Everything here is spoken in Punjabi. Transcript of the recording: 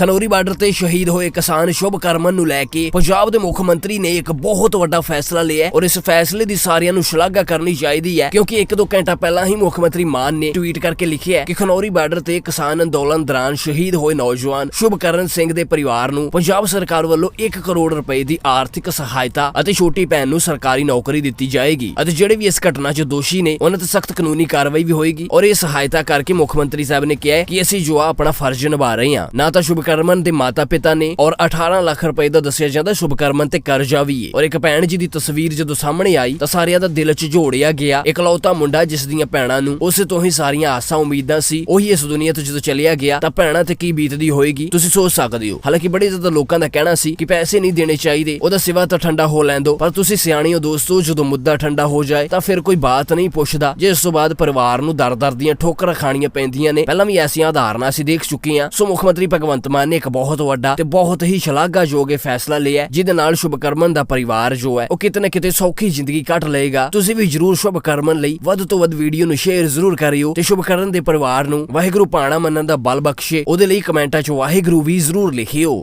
ਖਨੌਰੀ ਬਾਰਡਰ ਤੇ ਸ਼ਹੀਦ ਹੋਏ ਕਿਸਾਨ ਸ਼ੁਭ ਕਰਮਨ ਨੂੰ ਲੈ ਕੇ ਪੰਜਾਬ ਦੇ ਮੁੱਖ ਮੰਤਰੀ ਨੇ ਇੱਕ ਬਹੁਤ ਵੱਡਾ ਫੈਸਲਾ ਲਿਆ ਔਰ ਇਸ ਫੈਸਲੇ ਦੀ ਸਾਰਿਆਂ ਨੂੰ ਸ਼ਲਾਘਾ ਕਰਨੀ ਚਾਹੀਦੀ ਹੈ ਕਿਉਂਕਿ ਇੱਕ ਦੋ ਘੰਟਾ ਪਹਿਲਾਂ ਹੀ ਮੁੱਖ ਮੰਤਰੀ ਮਾਨ ਨੇ ਟਵੀਟ ਕਰਕੇ ਲਿਖਿਆ ਕਿ ਖਨੌਰੀ ਬਾਰਡਰ ਤੇ ਕਿਸਾਨ ਅੰਦੋਲਨ ਦੌਰਾਨ ਸ਼ਹੀਦ ਹੋਏ ਨੌਜਵਾਨ ਸ਼ੁਭਕਰਨ ਸਿੰਘ ਦੇ ਪਰਿਵਾਰ ਨੂੰ ਪੰਜਾਬ ਸਰਕਾਰ ਵੱਲੋਂ 1 ਕਰੋੜ ਰੁਪਏ ਦੀ ਆਰਥਿਕ ਸਹਾਇਤਾ ਅਤੇ ਛੋਟੀ ਭੈਣ ਨੂੰ ਸਰਕਾਰੀ ਨੌਕਰੀ ਦਿੱਤੀ ਜਾਏਗੀ ਅਤੇ ਜਿਹੜੇ ਵੀ ਇਸ ਘਟਨਾ 'ਚ ਦੋਸ਼ੀ ਨੇ ਉਹਨਾਂ ਤੇ ਸਖਤ ਕਾਨੂੰਨੀ ਕਾਰਵਾਈ ਵੀ ਹੋਏਗੀ ਔਰ ਇਹ ਸਹਾਇਤਾ ਕਰਕੇ ਮੁੱਖ ਮੰਤਰੀ ਸਾਹਿਬ ਨੇ ਕਿਹਾ ਕਿ ਅਸੀਂ ਜੋ ਆ ਆਪਣਾ ਫਰਜ਼ ਨਿਭਾ ਰਹੇ ਹਾਂ। ਨਾ ਤਾਂ ਸ਼ੁਭ ਸ਼ੁਭਕਰਮਨ ਦੇ ਮਾਤਾ-ਪਿਤਾ ਨੇ ਔਰ 18 ਲੱਖ ਰੁਪਏ ਦਾ ਦੱਸਿਆ ਜਾਂਦਾ ਸ਼ੁਭਕਰਮਨ ਤੇ ਕਰਜ਼ਾ ਵੀ ਏ। ਔਰ ਇੱਕ ਭੈਣ ਜੀ ਦੀ ਤਸਵੀਰ ਜਦੋਂ ਸਾਹਮਣੇ ਆਈ ਤਾਂ ਸਾਰਿਆਂ ਦਾ ਦਿਲ 'ਚ ਝੋੜਿਆ ਗਿਆ। ਇਕਲੌਤਾ ਮੁੰਡਾ ਜਿਸ ਦੀਆਂ ਭੈਣਾਂ ਨੂੰ ਉਸੇ ਤੋਂ ਹੀ ਸਾਰੀਆਂ ਆਸਾਂ ਉਮੀਦਾਂ ਸੀ, ਉਹੀ ਇਸ ਦੁਨੀਆ ਤੋਂ ਜਦੋਂ ਚਲਿਆ ਗਿਆ ਤਾਂ ਭੈਣਾਂ ਤੇ ਕੀ ਬੀਤਦੀ ਹੋਏਗੀ, ਤੁਸੀਂ ਸੋਚ ਸਕਦੇ ਹੋ। ਹਾਲਾਂਕਿ ਬੜੇ ਜ਼ਿਆਦਾ ਲੋਕਾਂ ਦਾ ਕਹਿਣਾ ਸੀ ਕਿ ਪੈਸੇ ਨਹੀਂ ਦੇਣੇ ਚਾਹੀਦੇ, ਉਹਦਾ ਸਿਵਾ ਤਾਂ ਠੰਡਾ ਹੋ ਲੈਣ ਦੋ ਪਰ ਤੁਸੀਂ ਸਿਆਣੇ ਹੋ ਦੋਸਤੋ, ਜਦੋਂ ਮੁੱਦਾ ਠੰਡਾ ਹੋ ਜਾਏ ਤਾਂ ਫਿਰ ਕੋਈ ਬਾਤ ਨਹੀਂ ਪੁੱਛਦਾ ਜਿਸ ਤੋਂ ਬਾਅਦ ਪਰਿਵਾਰ ਨੂੰ ਦਰ-ਦਰ ਦੀਆਂ ਠੋਕਰਾਂ ਖਾਣੀਆਂ ਪੈਂਦੀਆਂ ਨੇ, ਪਹਿਲਾਂ ਵੀ ਐਸੀਆਂ ਉਦਾਹਰਨਾਂ ਅਸੀਂ ਦੇਖ ਚੁੱਕੇ ਹਾਂ। ਸੋ ਮੁੱਖ ਮੰਤਰੀ ਭਗਵੰਤ ਮਾਨ ਨੇ ਇੱਕ ਬਹੁਤ ਵੱਡਾ ਤੇ ਬਹੁਤ ਹੀ ਸ਼ਲਾਘਾਯੋਗ ਫੈਸਲਾ ਲਿਆ ਜਿਹਦੇ ਨਾਲ ਸ਼ੁਭਕਰਮਨ ਦਾ ਪਰਿਵਾਰ ਜੋ ਹੈ, ਉਹ ਕਿਤੇ ਨਾ ਕਿਤੇ ਸੌਖੀ ਜ਼ਿੰਦਗੀ ਕੱਟ ਲਏਗਾ। ਤੁਸੀਂ ਵੀ ਜਰੂਰ ਸ਼ੁਭਕਰਮਨ ਲਈ ਵੱਧ ਤੋਂ ਵੱਧ ਵੀਡੀਓ ਨੂੰ ਸ਼ੇਅਰ ਜ਼ਰੂਰ ਕਰਿਓ ਤੇ ਸ਼ੁਭਕਰਨ ਦੇ ਪਰਿਵਾਰ ਨੂੰ ਵਾਹਿਗੁਰੂ ਪਾਣਾ ਮੰਨਣ ਦਾ ਬਲ ਬਖਸ਼ੇ, ਉਹਦੇ ਲਈ ਕਮੈਂਟਾਂ 'ਚ ਵਾਹਿਗੁਰੂ ਵੀ ਜ਼ਰੂਰ ਲਿਖਿਓ।